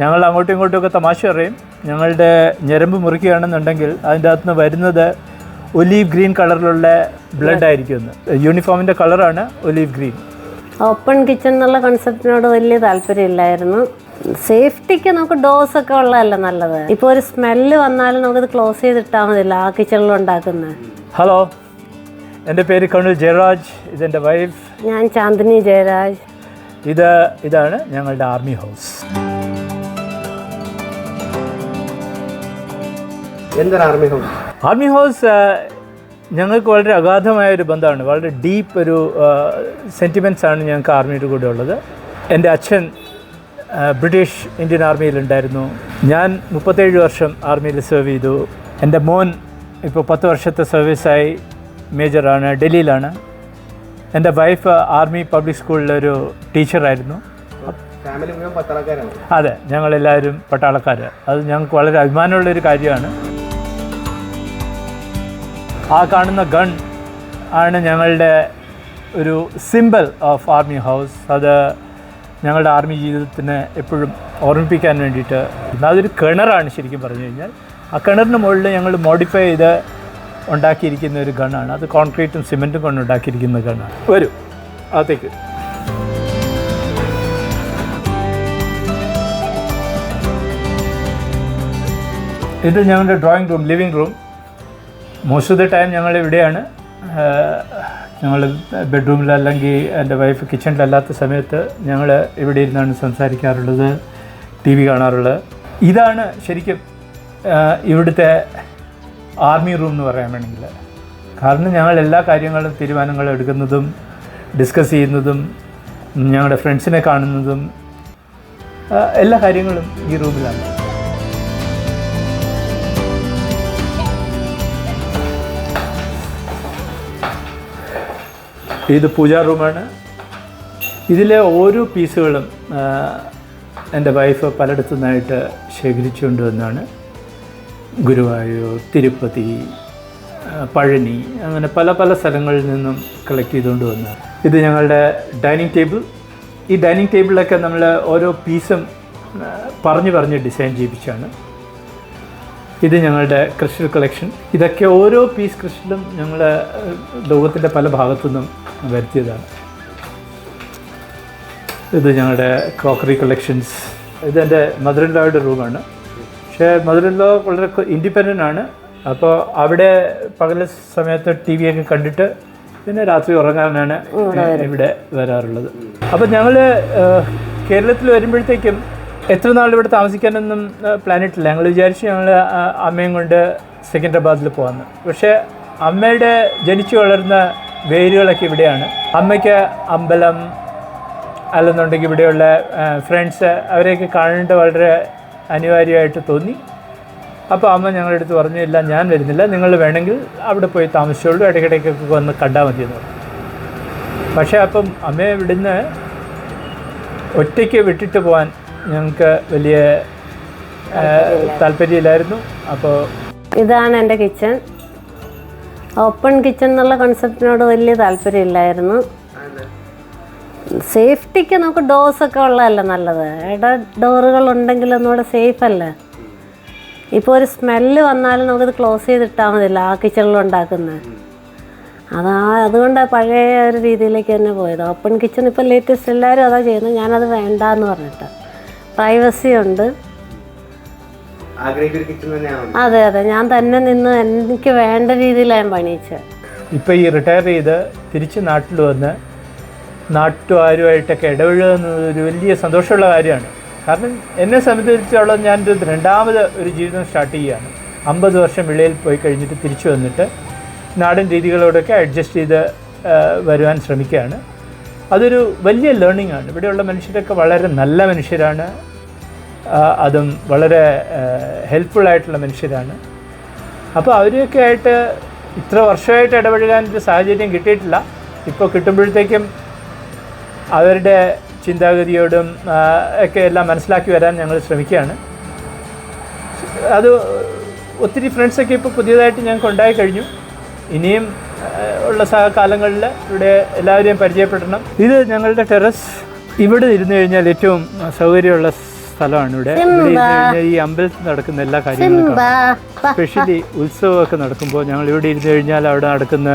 ഞങ്ങൾ അങ്ങോട്ടും ഇങ്ങോട്ടും ഒക്കെ തമാശ പറയും. ഞങ്ങളുടെ ഞരമ്പ് മുറിക്കുകയാണെന്നുണ്ടെങ്കിൽ അതിന്റെ അകത്തുനിന്ന് വരുന്നത് ഒലീവ് ഗ്രീൻ കളറിലുള്ള ബ്ലഡ് ആയിരിക്കുമെന്ന് യൂണിഫോമിന്റെ കളറാണ് ഒലീവ് ഗ്രീൻ. ഓപ്പൺ കിച്ചൺ എന്നുള്ള കൺസെപ്റ്റിനോട് വലിയ താല്പര്യമില്ലായിരുന്നു. സേഫ്റ്റിക്ക് നമുക്ക് ഡോസ് ഒക്കെ ഉള്ളതല്ല നല്ലത്. ഇപ്പോൾ ഒരു സ്മെല്ല് വന്നാലും നമുക്കത് ക്ലോസ് ചെയ്തിട്ടാൽ മതിയല്ല ആ കിച്ചണിൽ ഉണ്ടാക്കുന്നത്. ഹലോ എന്റെ പേര് കണ്ണൂർ ജയരാജ്. ഇതെന്റെ വൈഫ് ഞാൻ ചാന്ദിനി ജയരാജ്. ഇത് ഇതാണ് ഞങ്ങളുടെ ആർമി ഹൗസ് എന്താണ് ആർമി ഹൗസ് ആർമി ഹൗസ് ഞങ്ങൾക്ക് വളരെ അഗാധമായ ഒരു ബന്ധമാണ്. വളരെ ഡീപ്പ് ഒരു സെന്റിമെന്റ്സ് ആണ് ഞങ്ങൾക്ക് ആർമിയുടെ കൂടെ ഉള്ളത്. എന്റെ അച്ഛൻ ബ്രിട്ടീഷ് ഇന്ത്യൻ ആർമിയിലുണ്ടായിരുന്നു ഞാൻ മുപ്പത്തേഴ് വർഷം ആർമിയിൽ സെർവ് ചെയ്തു. എന്റെ മോൻ ഇപ്പോൾ പത്ത് വർഷത്തെ സർവീസായി മേജറാണ് ഡൽഹിയിലാണ്. എന്റെ വൈഫ് ആർമി പബ്ലിക് സ്കൂളിലൊരു ടീച്ചറായിരുന്നു അതെ ഞങ്ങളെല്ലാവരും പട്ടാളക്കാർ അത് ഞങ്ങൾക്ക് വളരെ അഭിമാനമുള്ളൊരു കാര്യമാണ്. ആ കാണുന്ന ഗൺ ആണ് ഞങ്ങളുടെ ഒരു സിമ്പിൾ ഓഫ് ആർമി ഹൗസ് അത് ഞങ്ങളുടെ ആർമി ജീവിതത്തിന് എപ്പോഴും ഓർമ്മിപ്പിക്കാൻ വേണ്ടിയിട്ട് അതൊരു കിണറാണ് ശരിക്കും പറഞ്ഞു കഴിഞ്ഞാൽ. ആ കിണറിന് മുകളിൽ ഞങ്ങൾ മോഡിഫൈ ചെയ്ത് ഉണ്ടാക്കിയിരിക്കുന്ന ഒരു ഗണ്ണാണ്. അത് കോൺക്രീറ്റും സിമെന്റും കൊണ്ട് ഉണ്ടാക്കിയിരിക്കുന്ന ഗണ്ണാണ്. വരൂ അകത്തേക്ക്. ഇത് ഞങ്ങളുടെ drawing room living room most of the time ഞങ്ങൾ ഇവിടെയാണ്. ഞങ്ങൾ ബെഡ്റൂമിൽ അല്ലെങ്കിൽ എന്റെ വൈഫ് കിച്ചണിലല്ലാത്ത സമയത്ത് ഞങ്ങൾ ഇവിടെ ഇരുന്നാണ് സംസാരിക്കാറുള്ളത് ടി വി കാണാറുള്ളത്. ഇതാണ് ശരിക്കും ഇവിടുത്തെ ആർമി റൂം എന്ന് പറയാൻ വേണമെങ്കിൽ. കാരണം ഞങ്ങൾ എല്ലാ കാര്യങ്ങളും തീരുമാനങ്ങളും എടുക്കുന്നതും ഡിസ്കസ് ചെയ്യുന്നതും ഞങ്ങളുടെ ഫ്രണ്ട്സിനെ കാണുന്നതും എല്ലാ കാര്യങ്ങളും ഈ റൂമിലാണ് ഇത് പൂജാ റൂമാണ്. ഇതിലെ ഓരോ പീസുകളും എന്റെ വൈഫ് പലയിടത്തു നിന്നായിട്ട് ശേഖരിച്ചുകൊണ്ട് വന്നാണ്. ഗുരുവായൂർ തിരുപ്പതി പഴനി അങ്ങനെ പല പല സ്ഥലങ്ങളിൽ നിന്നും കളക്ട് ചെയ്തുകൊണ്ട് വന്ന ഇത് ഞങ്ങളുടെ ഡൈനിങ് ടേബിൾ ഈ ഡൈനിങ് ടേബിളിലൊക്കെ നമ്മൾ ഓരോ പീസും പറഞ്ഞ് പറഞ്ഞ് ഡിസൈൻ ചെയ്യിപ്പിച്ചാണ്. ഇത് ഞങ്ങളുടെ ക്രിസ്റ്റൽ കളക്ഷൻ ഇതൊക്കെ ഓരോ പീസ് ക്രിസ്റ്റലും ഞങ്ങൾ ലോകത്തിന്റെ പല ഭാഗത്തു നിന്നും വരുത്തിയതാണ്. ഇത് ഞങ്ങളുടെ ക്രോക്കറി കളക്ഷൻസ് ഇതെന്റെ മദർ ഇൻ ലോയുടെ റൂമാണ് പക്ഷേ മദർ ഇൻ ലോ വളരെ ഇൻഡിപെൻഡന്റ് ആണ്. അപ്പോൾ അവിടെ പകൽ സമയത്ത് ടി വി ഒക്കെ കണ്ടിട്ട് പിന്നെ രാത്രി ഉറങ്ങാനാണ് ഇവിടെ വരാറുള്ളത്. അപ്പോൾ ഞങ്ങൾ കേരളത്തിൽ വരുമ്പോഴത്തേക്കും എത്ര നാൾ ഇവിടെ താമസിക്കാനൊന്നും പ്ലാൻ ഇട്ടില്ല. ഞങ്ങൾ വിചാരിച്ചു ഞങ്ങൾ അമ്മയും കൊണ്ട് സെക്കൻഡ്രബാദിൽ പോകാമെന്ന് പക്ഷേ അമ്മയുടെ ജനിച്ചു വളർന്ന വേരുകളൊക്കെ ഇവിടെയാണ്. അമ്മയ്ക്ക് അമ്പലം അല്ലെന്നുണ്ടെങ്കിൽ ഇവിടെയുള്ള ഫ്രണ്ട്സ് അവരെയൊക്കെ കാണേണ്ട വളരെ അനിവാര്യമായിട്ട് തോന്നി. അപ്പോൾ അമ്മ ഞങ്ങളുടെ അടുത്ത് പറഞ്ഞു ഇല്ല ഞാൻ വരുന്നില്ല. നിങ്ങൾ വേണമെങ്കിൽ അവിടെ പോയി താമസിച്ചോളൂ. ഇടയ്ക്കിടയ്ക്കൊക്കെ വന്ന് കണ്ടാൽ മതി എന്ന് പറഞ്ഞു. പക്ഷേ അപ്പം അമ്മയെ ഇവിടുന്ന് ഒറ്റയ്ക്ക് വിട്ടിട്ട് പോകാൻ ഞങ്ങൾക്ക് വലിയ താല്പര്യമില്ലായിരുന്നു. അപ്പോൾ ഇതാണ് എന്റെ കിച്ചൺ. ഓപ്പൺ കിച്ചൺ എന്നുള്ള കൺസെപ്റ്റിനോട് വലിയ താല്പര്യമില്ലായിരുന്നു. സേഫ്റ്റിക്ക് നമുക്ക് ഡോസ് ഒക്കെ ഉള്ളതല്ല നല്ലത്? ഇട ഡോറുകൾ ഉണ്ടെങ്കിൽ ഒന്നുകൂടെ സേഫ് അല്ലേ? ഇപ്പോൾ ഒരു സ്മെല്ല് വന്നാലും നമുക്കിത് ക്ലോസ് ചെയ്തിട്ടാൽ മതിയല്ലോ ആ കിച്ചണിൽ ഉണ്ടാക്കുന്നത്. അതാ അതുകൊണ്ട് പഴയ ഒരു രീതിയിലേക്ക് തന്നെ പോയത്. ഓപ്പൺ കിച്ചൺ ഇപ്പോൾ ലേറ്റസ്റ്റ് എല്ലാവരും അതാ ചെയ്യുന്നത്. ഞാനത് വേണ്ടാന്ന് പറഞ്ഞിട്ട്. പ്രൈവസി ഉണ്ട്. അതെ അതെ. ഞാൻ തന്നെ നിന്ന് എനിക്ക് വേണ്ട രീതിയിലാണ് ഞാൻ പണിയിച്ചത്. ഇപ്പോൾ ഈ റിട്ടയർ ചെയ്ത് തിരിച്ച് നാട്ടിൽ വന്ന് നാട്ടുകാരുമായിട്ടൊക്കെ ഇടപഴകുന്നത് ഒരു വലിയ സന്തോഷമുള്ള കാര്യമാണ്. കാരണം എന്നെ സംബന്ധിച്ചിടത്തോളം ഞാൻ ഇത് രണ്ടാമത് ഒരു ജീവിതം സ്റ്റാർട്ട് ചെയ്യുകയാണ്. അമ്പത് വർഷം വിളയിൽ പോയി കഴിഞ്ഞിട്ട് തിരിച്ചു വന്നിട്ട് നാടൻ രീതികളോടൊക്കെ അഡ്ജസ്റ്റ് ചെയ്ത് വരുവാൻ ശ്രമിക്കുകയാണ്. അതൊരു വലിയ ലേണിംഗ് ആണ്. ഇവിടെയുള്ള മനുഷ്യരൊക്കെ വളരെ നല്ല മനുഷ്യരാണ്. അതും വളരെ ഹെൽപ്ഫുള്ളായിട്ടുള്ള മനുഷ്യരാണ്. അപ്പോൾ അവരെയൊക്കെ ആയിട്ട് ഇത്ര വർഷമായിട്ട് ഇടപഴകാൻ ഒരു സാഹചര്യം കിട്ടിയിട്ടില്ല. ഇപ്പോൾ കിട്ടുമ്പോഴത്തേക്കും അവരുടെ ചിന്താഗതിയോടും ഒക്കെ എല്ലാം മനസ്സിലാക്കി വരാൻ ഞങ്ങൾ ശ്രമിക്കുകയാണ്. അത് ഒത്തിരി ഫ്രണ്ട്സൊക്കെ ഇപ്പോൾ പുതിയതായിട്ട് ഞങ്ങൾക്ക് ഉണ്ടായി കഴിഞ്ഞു. ഇനിയും ഉള്ള സഹകാലങ്ങളിൽ കാലങ്ങളിൽ ഇവിടെ എല്ലാവരെയും പരിചയപ്പെടണം. ഇത് ഞങ്ങളുടെ ടെറസ്. ഇവിടെ ഇരുന്ന് കഴിഞ്ഞാൽ ഏറ്റവും സൗകര്യമുള്ള സ്ഥലമാണ് ഇവിടെ. ഈ അമ്പലത്തിൽ നടക്കുന്ന എല്ലാ കാര്യങ്ങളും. സ്പെഷ്യലി ഉത്സവമൊക്കെ നടക്കുമ്പോൾ ഞങ്ങൾ ഇവിടെ ഇരുന്ന് കഴിഞ്ഞാൽ അവിടെ നടക്കുന്ന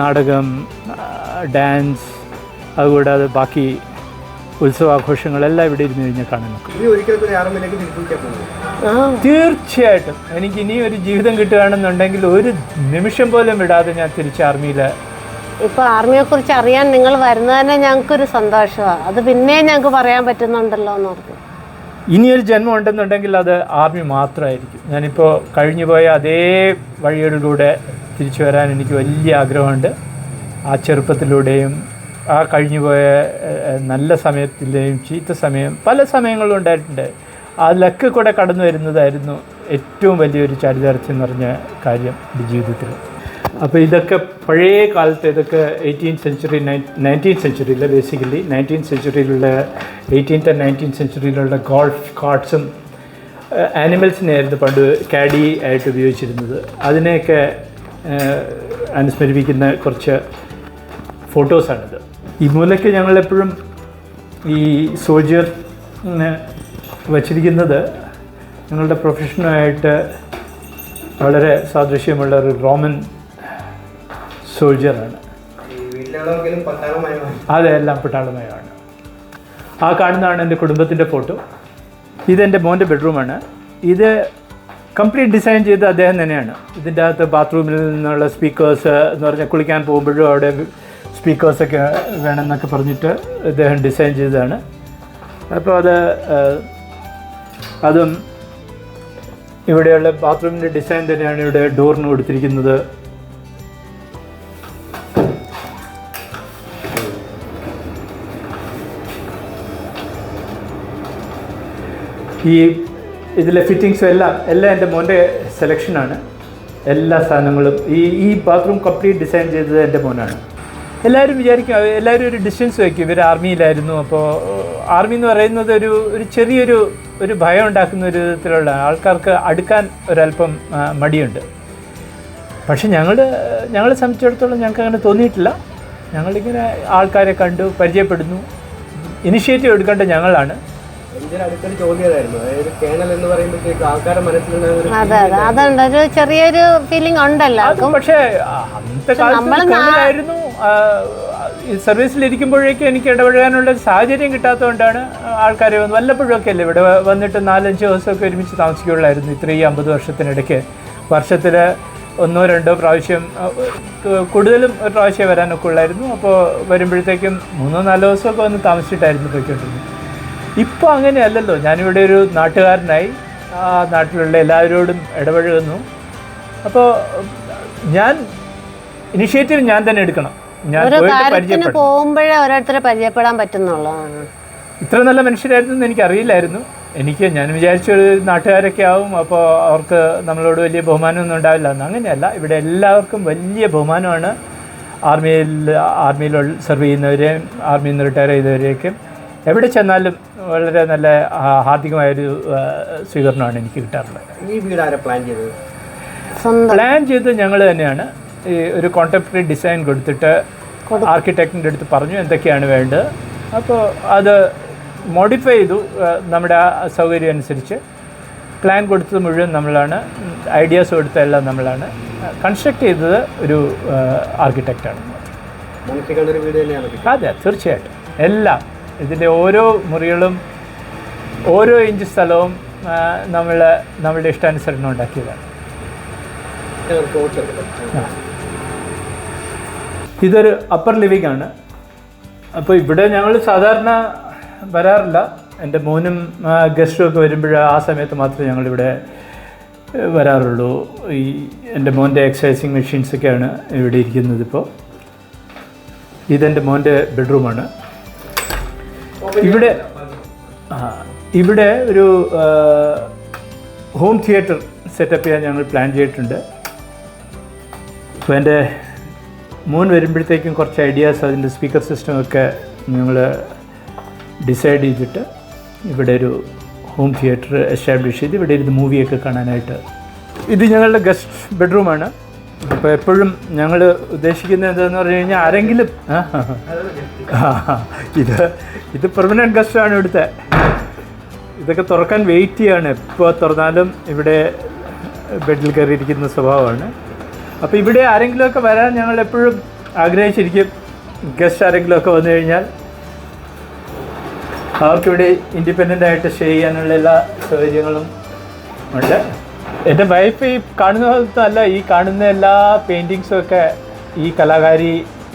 നാടകം ഡാൻസ് അതുകൂടാതെ ബാക്കി ഉത്സവാഘോഷങ്ങളെല്ലാം ഇവിടെ ഇരുന്ന് കഴിഞ്ഞാൽ കാണാൻ നോക്കും തീർച്ചയായിട്ടും. എനിക്ക് ഇനി ഒരു ജീവിതം കിട്ടുകയാണെന്നുണ്ടെങ്കിൽ ഒരു നിമിഷം പോലും വിടാതെ ഞാൻ തിരിച്ച് ആർമിയിൽ ഇപ്പോൾ ആർമിയെ കുറിച്ച് അറിയാൻ നിങ്ങൾ വരുന്നതന്നെ ഞങ്ങൾക്കൊരു സന്തോഷമാണ് അത് പിന്നെ ഞങ്ങൾക്ക് പറയാൻ പറ്റുന്നുണ്ടല്ലോ എന്ന് ഓർത്ത് ഇനിയൊരു ജന്മം ഉണ്ടെന്നുണ്ടെങ്കിൽ അത് ആർമി മാത്രമായിരിക്കും. ഞാനിപ്പോൾ കഴിഞ്ഞു പോയ അതേ വഴികളിലൂടെ തിരിച്ചു വരാൻ എനിക്ക് വലിയ ആഗ്രഹമുണ്ട്. ആ ചെറുപ്പത്തിലൂടെയും ആ കഴിഞ്ഞു പോയ നല്ല സമയത്തിന്റെയും ചീത്ത സമയം പല സമയങ്ങളും ഉണ്ടായിട്ടുണ്ട്. അതിലൊക്കെ കൂടെ കടന്നു വരുന്നതായിരുന്നു ഏറ്റവും വലിയൊരു ചരിതാർത്ഥ്യം നിറഞ്ഞ കാര്യം എന്റെ ജീവിതത്തിൽ. അപ്പോൾ ഇതൊക്കെ പഴയ കാലത്ത് ഇതൊക്കെ എയ്റ്റീൻ സെഞ്ചുറി നയന്റീൻ സെഞ്ച്വറിയിലെ ബേസിക്കലി നയന്റീൻ സെഞ്ച്വറിയിലുള്ള എയ്റ്റീൻത്ത് ആൻഡ് നയന്റീൻ സെഞ്ച്വറിയിലുള്ള ഗോൾഫ് കാർഡ്സും ആനിമൽസിനെയായിരുന്നു പണ്ട് കാഡി ആയിട്ട് ഉപയോഗിച്ചിരുന്നത്. അതിനെയൊക്കെ അനുസ്മരിപ്പിക്കുന്ന കുറച്ച് ഫോട്ടോസാണിത് ഈ മൂലയ്ക്ക് ഞങ്ങളെപ്പോഴും ഈ സോൾജിയർ വച്ചിരിക്കുന്നത് ഞങ്ങളുടെ പ്രൊഫഷനുമായിട്ട് വളരെ സാദൃശ്യമുള്ള ഒരു റോമൻ സോൾജിയറാണ് അതെ എല്ലാം പട്ടാളമയമാണ്. ആ കാണുന്നതാണ് എന്റെ കുടുംബത്തിന്റെ ഫോട്ടോ. ഇതെന്റെ മോന്റെ ബെഡ്റൂമാണ്. ഇത് കംപ്ലീറ്റ് ഡിസൈൻ ചെയ്ത് അദ്ദേഹം തന്നെയാണ്. ഇതിന്റെ അകത്ത് ബാത്റൂമിൽ നിന്നുള്ള സ്പീക്കേഴ്സ് എന്ന് പറഞ്ഞാൽ കുളിക്കാൻ പോകുമ്പോഴും അവിടെ സ്പീക്കേഴ്സൊക്കെ വേണമെന്നൊക്കെ പറഞ്ഞിട്ട് അദ്ദേഹം ഡിസൈൻ ചെയ്തതാണ്. അപ്പോൾ അത് അതും ഇവിടെയുള്ള ബാത്റൂമിന്റെ ഡിസൈൻ തന്നെയാണ് ഇവിടെ ഡോറിന് കൊടുത്തിരിക്കുന്നത്. ഈ ഇതിലെ ഫിറ്റിങ്സും എല്ലാം എല്ലാം എന്റെ മോന്റെ സെലക്ഷനാണ് എല്ലാ സാധനങ്ങളും ഈ ഈ ബാത്റൂം കംപ്ലീറ്റ് ഡിസൈൻ ചെയ്തത് എന്റെ മോനാണ്. എല്ലാവരും വിചാരിക്കും എല്ലാവരും ഒരു ഡിസ്റ്റൻസ് വയ്ക്കും ഇവർ ആർമിയിലായിരുന്നു അപ്പോൾ ആർമി എന്ന് പറയുന്നത് ഒരു ഒരു ചെറിയൊരു ഒരു ഭയം ഉണ്ടാക്കുന്ന ഒരു വിധത്തിലുള്ള ആൾക്കാർക്ക് അടുക്കാൻ ഒരല്പം മടിയുണ്ട്. പക്ഷെ ഞങ്ങൾ ഞങ്ങളെ സംബന്ധിച്ചിടത്തോളം ഞങ്ങൾക്ക് അങ്ങനെ തോന്നിയിട്ടില്ല. ഞങ്ങളിങ്ങനെ ആൾക്കാരെ കണ്ടു പരിചയപ്പെടുന്നു. ഇനിഷ്യേറ്റീവ് എടുക്കേണ്ട ഞങ്ങളാണ്. അതെ അതെ. അതുണ്ട്. ഒരു ചെറിയൊരു ഫീലിംഗ് ഉണ്ടല്ലോ പക്ഷേ സർവീസിലിരിക്കുമ്പോഴേക്കും എനിക്ക് ഇടപഴകാനുള്ള ഒരു സാഹചര്യം കിട്ടാത്തതുകൊണ്ടാണ് ആൾക്കാരെ വന്ന് വല്ലപ്പോഴൊക്കെ അല്ലേ ഇവിടെ വന്നിട്ട് നാലഞ്ച് ദിവസമൊക്കെ ഒരുമിച്ച് താമസിക്കുകയുള്ളായിരുന്നു ഇത്രയും അമ്പത് വർഷത്തിനിടയ്ക്ക്. വർഷത്തിൽ ഒന്നോ രണ്ടോ പ്രാവശ്യം കൂടുതലും ഒരു പ്രാവശ്യം വരാനൊക്കെ ഉള്ളായിരുന്നു. അപ്പോൾ വരുമ്പോഴത്തേക്കും മൂന്നോ നാലോ ദിവസമൊക്കെ വന്ന് താമസിച്ചിട്ടായിരുന്നു പോയിക്കൊണ്ടിരുന്നത്. ഇപ്പോൾ അങ്ങനെയല്ലല്ലോ. ഞാനിവിടെ ഒരു നാട്ടുകാരനായി. ആ നാട്ടിലുള്ള എല്ലാവരോടും ഇടപഴകുന്നു. അപ്പോൾ ഞാൻ ഇനിഷ്യേറ്റീവ് ഞാൻ തന്നെ എടുക്കണം. ഒരു കാര്യത്തിന് പോകുമ്പോഴേ ഓരോരുത്തരെ പരിചയപ്പെടാൻ പറ്റുന്നുള്ളതാണ്. ഇത്ര നല്ല മനുഷ്യരായിരുന്നു എന്ന് എനിക്ക് അറിയില്ലായിരുന്നു എനിക്ക് ഞാൻ വിചാരിച്ച ഒരു നാട്ടുകാരൊക്കെ ആവും അപ്പോൾ അവർക്ക് നമ്മളോട് വലിയ ബഹുമാനമൊന്നും ഉണ്ടാവില്ല എന്ന്. അങ്ങനെയല്ല ഇവിടെ എല്ലാവർക്കും വലിയ ബഹുമാനമാണ്. ആർമിയിൽ ആർമിയിൽ സെർവ് ചെയ്യുന്നവരെയും ആർമിയിൽ നിന്ന് റിട്ടയർ ചെയ്തവരെയൊക്കെ. എവിടെ ചെന്നാലും വളരെ നല്ല ഹാർദികമായൊരു സ്വീകരണമാണ് എനിക്ക് കിട്ടാറുള്ളത്. ഈ വീട് ആരെ പ്ലാൻ ചെയ്തത്? പ്ലാൻ ചെയ്തത് ഞങ്ങൾ തന്നെയാണ്. ഒരു കോണ്ടംപററി ഡിസൈൻ കൊടുത്തിട്ട് ആർക്കിടെക്റ്റിന്റെ അടുത്ത് പറഞ്ഞു എന്തൊക്കെയാണ് വേണ്ടത്. അപ്പോൾ അത് മോഡിഫൈ ചെയ്തു. നമ്മുടെ ആ സൗകര്യം അനുസരിച്ച് പ്ലാൻ കൊടുത്തത് മുഴുവൻ നമ്മളാണ്. ഐഡിയാസ് കൊടുത്തതെല്ലാം നമ്മളാണ്. കൺസ്ട്രക്ട് ചെയ്തത് ഒരു ആർക്കിടെക്റ്റാണ്. അതെ തീർച്ചയായിട്ടും. എല്ലാം. ഇതിന്റെ ഓരോ മുറികളും ഓരോ ഇഞ്ച് സ്ഥലവും നമ്മൾ നമ്മളുടെ ഇഷ്ടാനുസരണം ഉണ്ടാക്കിയതാണ്. ആ. ഇതൊരു അപ്പർ ലിവിംഗ് ആണ്. അപ്പോൾ ഇവിടെ ഞങ്ങൾ സാധാരണ വരാറില്ല. എന്റെ മോനും ഗസ്റ്റും ഒക്കെ വരുമ്പോൾ ആ സമയത്ത് മാത്രമേ ഞങ്ങളിവിടെ വരാറുള്ളൂ. ഈ എന്റെ മോന്റെ എക്സസൈസിങ് മെഷീൻസൊക്കെയാണ് ഇവിടെ ഇരിക്കുന്നത് ഇപ്പോൾ ഇതെന്റെ മോന്റെ ബെഡ്റൂമാണ് ഇവിടെ ഇവിടെ ഒരു ഹോം തിയേറ്റർ സെറ്റപ്പ് ചെയ്യാൻ ഞങ്ങൾ പ്ലാൻ ചെയ്തിട്ടുണ്ട്. അപ്പോൾ എന്റെ മോൻ വരുമ്പോഴത്തേക്കും കുറച്ച് ഐഡിയാസ് അതിന്റെ സ്പീക്കർ സിസ്റ്റമൊക്കെ ഞങ്ങൾ ഡിസൈഡ് ചെയ്തിട്ട് ഇവിടെ ഒരു ഹോം തിയേറ്റർ എസ്റ്റാബ്ലിഷ് ചെയ്ത് ഇവിടെ ഇരുന്ന് മൂവിയൊക്കെ കാണാനായിട്ട്. ഇത് ഞങ്ങളുടെ ഗസ്റ്റ് ബെഡ്റൂമാണ് അപ്പോൾ എപ്പോഴും ഞങ്ങൾ ഉദ്ദേശിക്കുന്നത് എന്താണെന്ന് പറഞ്ഞു കഴിഞ്ഞാൽ ആരെങ്കിലും ഇത് ഇത് പെർമനന്റ് ഗസ്റ്റാണ് ഇവിടുത്തെ. ഇതൊക്കെ തുറക്കാൻ വെയിറ്റ് ചെയ്യാണ്. എപ്പോൾ തുറന്നാലും ഇവിടെ ബെഡിൽ കയറിയിരിക്കുന്ന സ്വഭാവമാണ്. അപ്പോൾ ഇവിടെ ആരെങ്കിലുമൊക്കെ വരാൻ ഞങ്ങൾ എപ്പോഴും ആഗ്രഹിച്ചിരിക്കും. ഗസ്റ്റ് ആരെങ്കിലുമൊക്കെ വന്നു കഴിഞ്ഞാൽ. അവർക്കിവിടെ ഇൻഡിപെൻഡന്റ് ആയിട്ട് സ്റ്റേ ചെയ്യാനുള്ള എല്ലാ സൗകര്യങ്ങളും ഉണ്ട്. എന്റെ വൈഫ് ഈ കാണുന്ന ഈ കാണുന്ന എല്ലാ പെയിന്റിങ്സും ഒക്കെ ഈ കലാകാരി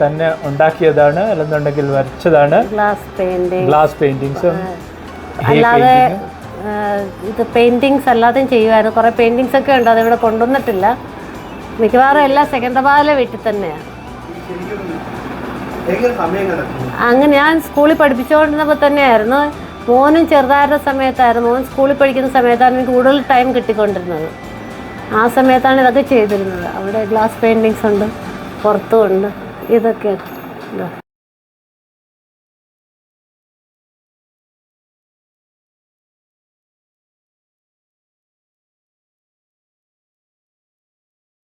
തന്നെ ഉണ്ടാക്കിയതാണ്. അല്ലെന്നുണ്ടെങ്കിൽ വരച്ചതാണ്. ഗ്ലാസ് പെയിന്റിങ് ഗ്ലാസ് പെയിന്റിങ്സും അല്ലാതെ ഇത് പെയിന്റിങ്സ് അല്ലാതെയും ചെയ്യുമായിരുന്നു. കുറേ പെയിന്റിങ്സ് ഒക്കെ ഉണ്ട് അതിവിടെ കൊണ്ടുവന്നിട്ടില്ല. മിക്കവാറും എല്ലാം സെക്കൻഡബാദിലെ വീട്ടിൽ തന്നെയാണ് അങ്ങനെ ഞാൻ സ്കൂളിൽ പഠിപ്പിച്ചുകൊണ്ടിരുന്നപ്പോൾ തന്നെയായിരുന്നു. മോനും ചെറുതായിരുന്ന സമയത്തായിരുന്നു. മോൻ സ്കൂളിൽ പഠിക്കുന്ന സമയത്താണ് എനിക്ക് കൂടുതൽ ടൈം കിട്ടിക്കൊണ്ടിരുന്നത്. ആ സമയത്താണ് ഇതൊക്കെ ചെയ്തിരുന്നത്. അവിടെ ഗ്ലാസ് പെയിന്റിങ്സ് ഉണ്ട് പുറത്തും ഉണ്ട്. ഇതൊക്കെ ഇതാ.